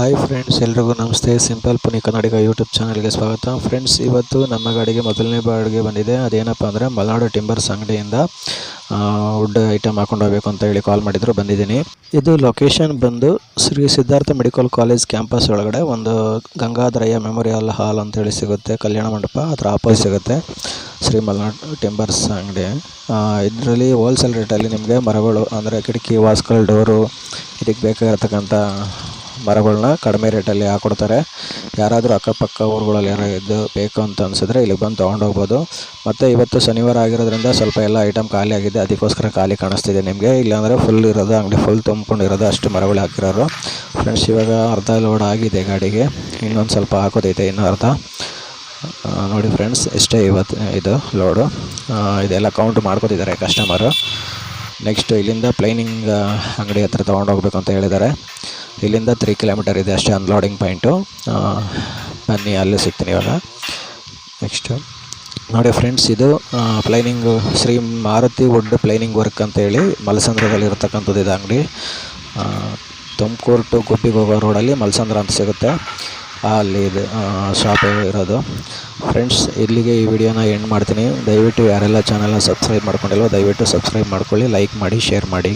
Hi friends ಎಲ್ರಿಗೂ ನಮಸ್ತೆ. Simple ಪುನಿ ಕನ್ನಡಿಗ YouTube ಚಾನಲ್ಗೆ ಸ್ವಾಗತ. ಫ್ರೆಂಡ್ಸ್ ಇವತ್ತು ನಮ್ಮ ಗಾಡಿಗೆ ಮೊದಲನೇ ಬಾಡಿಗೆ ಬಂದಿದೆ. ಅದೇನಪ್ಪ ಅಂದರೆ ಮಲ್ನಾಡು ಟಿಂಬರ್ಸ್ ಅಂಗಡಿಯಿಂದ ವುಡ್ ಐಟಮ್ ಹಾಕೊಂಡು ಹೋಗಬೇಕು ಅಂತ ಹೇಳಿ ಕಾಲ್ ಮಾಡಿದ್ರು, ಬಂದಿದ್ದೀನಿ. ಇದು ಲೊಕೇಶನ್ ಬಂದು Shri Siddhartha medical college campus ಒಳಗಡೆ ಒಂದು ಗಂಗಾಧರಯ್ಯ ಮೆಮೋರಿಯಲ್ ಹಾಲ್ ಅಂತೇಳಿ ಸಿಗುತ್ತೆ. ಕಲ್ಯಾಣ ಮಂಟಪ, ಅದರ ಆಪೋಸಿಟ್ ಸಿಗುತ್ತೆ ಶ್ರೀ ಮಲೆನಾಡು ಟಿಂಬರ್ಸ್ ಅಂಗಡಿ ಇದರಲ್ಲಿ ಹೋಲ್ಸೇಲ್ ರೇಟಲ್ಲಿ ನಿಮಗೆ ಮರಗಳು ಅಂದರೆ ಕಿಟಕಿ, ವಾಸ್ಕಲ್, ಡೋರು, ಇದಕ್ಕೆ ಬೇಕಾಗಿರ್ತಕ್ಕಂಥ ಮರಗಳನ್ನ ಕಡಿಮೆ ರೇಟಲ್ಲಿ ಹಾಕೊಡ್ತಾರೆ. ಯಾರಾದರೂ ಅಕ್ಕಪಕ್ಕ ಊರುಗಳಲ್ಲಿ ಯಾರೋ ಇದ್ದು ಬೇಕು ಅಂತ ಅನಿಸಿದ್ರೆ ಇಲ್ಲಿಗೆ ಬಂದು ತೊಗೊಂಡೋಗ್ಬೋದು ಮತ್ತು ಇವತ್ತು ಶನಿವಾರ ಆಗಿರೋದ್ರಿಂದ ಸ್ವಲ್ಪ ಎಲ್ಲ ಐಟಮ್ ಖಾಲಿ ಆಗಿದೆ. ಅದಕ್ಕೋಸ್ಕರ ಖಾಲಿ ಕಾಣಿಸ್ತಿದೆ ನಿಮಗೆ. ಇಲ್ಲಾಂದರೆ ಫುಲ್ ಇರೋದು ಅಂಗಡಿ ಫುಲ್ ತುಂಬ್ಕೊಂಡಿರೋದು ಅಷ್ಟು ಮರಗಳು ಹಾಕಿರೋರು. ಫ್ರೆಂಡ್ಸ್ ಇವಾಗ ಅರ್ಧ ಲೋಡ್ ಆಗಿದೆ ಗಾಡಿಗೆ. ಇನ್ನೊಂದು ಸ್ವಲ್ಪ ಹಾಕೋದೈತೆ, ಇನ್ನೂ ಅರ್ಧ. ನೋಡಿ ಫ್ರೆಂಡ್ಸ್ ಇಷ್ಟೇ ಇವತ್ತು ಇದು ಲೋಡು ಇದೆಲ್ಲ ಕೌಂಟ್ ಮಾಡ್ಕೋತಿದ್ದಾರೆ ಕಸ್ಟಮರು ನೆಕ್ಸ್ಟ್ ಇಲ್ಲಿಂದ ಪ್ಲೈನಿಂಗ್ ಅಂಗಡಿ ಹತ್ರ ತೊಗೊಂಡೋಗ್ಬೇಕು ಅಂತ ಹೇಳಿದ್ದಾರೆ. ಇಲ್ಲಿಂದ ತ್ರೀ ಕಿಲೋಮೀಟರ್ ಇದೆ ಅಷ್ಟೇ ಅನ್ಲೋಡಿಂಗ್ ಪಾಯಿಂಟು ಬನ್ನಿ, ಅಲ್ಲೇ ಸಿಗ್ತೀನಿ ಇವಾಗ. ನೆಕ್ಸ್ಟು ನೋಡಿ ಫ್ರೆಂಡ್ಸ್ ಇದು planing Shri Maruti wood planing work ಅಂತೇಳಿ ಮಲಸಂದ್ರದಲ್ಲಿ ಇರತಕ್ಕಂಥದ್ದು ಇದು ಅಂಗಡಿ. ತುಮಕೂರು ಟು ಗುಬ್ಬಿಗೆ ಹೋಗೋ ರೋಡಲ್ಲಿ ಮಲಸಂದ್ರ ಅಂತ ಸಿಗುತ್ತೆ. ಅಲ್ಲಿ ಇದು ಶಾಪ್ ಇರೋದು. ಫ್ರೆಂಡ್ಸ್ ಇಲ್ಲಿಗೆ ಈ ವಿಡಿಯೋನ ಎಂಡ್ ಮಾಡ್ತೀನಿ. ದಯವಿಟ್ಟು ಯಾರೆಲ್ಲ ಚಾನಲ್ನ ಸಬ್ಸ್ಕ್ರೈಬ್ ಮಾಡ್ಕೊಂಡಿಲ್ವೋ ದಯವಿಟ್ಟು ಸಬ್ಸ್ಕ್ರೈಬ್ ಮಾಡ್ಕೊಳ್ಳಿ ಲೈಕ್ ಮಾಡಿ ಶೇರ್ ಮಾಡಿ.